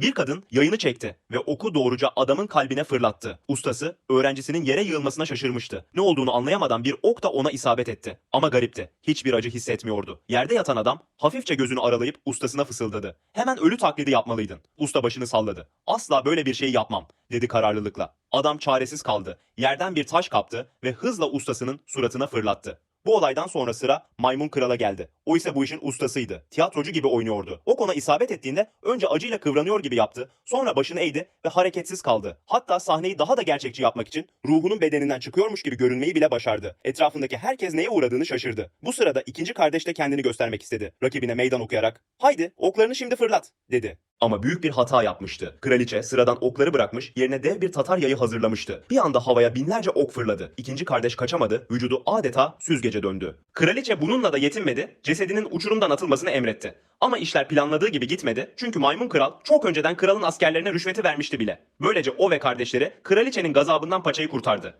Bir kadın yayını çekti ve oku doğruca adamın kalbine fırlattı. Ustası öğrencisinin yere yığılmasına şaşırmıştı. Ne olduğunu anlayamadan bir ok da ona isabet etti. Ama garipti. Hiçbir acı hissetmiyordu. Yerde yatan adam hafifçe gözünü aralayıp ustasına fısıldadı. Hemen ölü taklidi yapmalıydın. Usta başını salladı. Asla böyle bir şey yapmam dedi kararlılıkla. Adam çaresiz kaldı. Yerden bir taş kaptı ve hızla ustasının suratına fırlattı. Bu olaydan sonra sıra Maymun Kral'a geldi. O ise bu işin ustasıydı. Tiyatrocu gibi oynuyordu. Ok ona isabet ettiğinde önce acıyla kıvranıyor gibi yaptı. Sonra başını eğdi ve hareketsiz kaldı. Hatta sahneyi daha da gerçekçi yapmak için ruhunun bedeninden çıkıyormuş gibi görünmeyi bile başardı. Etrafındaki herkes neye uğradığını şaşırdı. Bu sırada ikinci kardeş de kendini göstermek istedi. Rakibine meydan okuyarak "Haydi oklarını şimdi fırlat." dedi. Ama büyük bir hata yapmıştı. Kraliçe sıradan okları bırakmış, yerine dev bir Tatar yayı hazırlamıştı. Bir anda havaya binlerce ok fırladı. İkinci kardeş kaçamadı, vücudu adeta süzgece döndü. Kraliçe bununla da yetinmedi, cesedinin uçurumdan atılmasını emretti. Ama işler planladığı gibi gitmedi çünkü maymun kral çok önceden kralın askerlerine rüşveti vermişti bile. Böylece o ve kardeşleri kraliçenin gazabından paçayı kurtardı.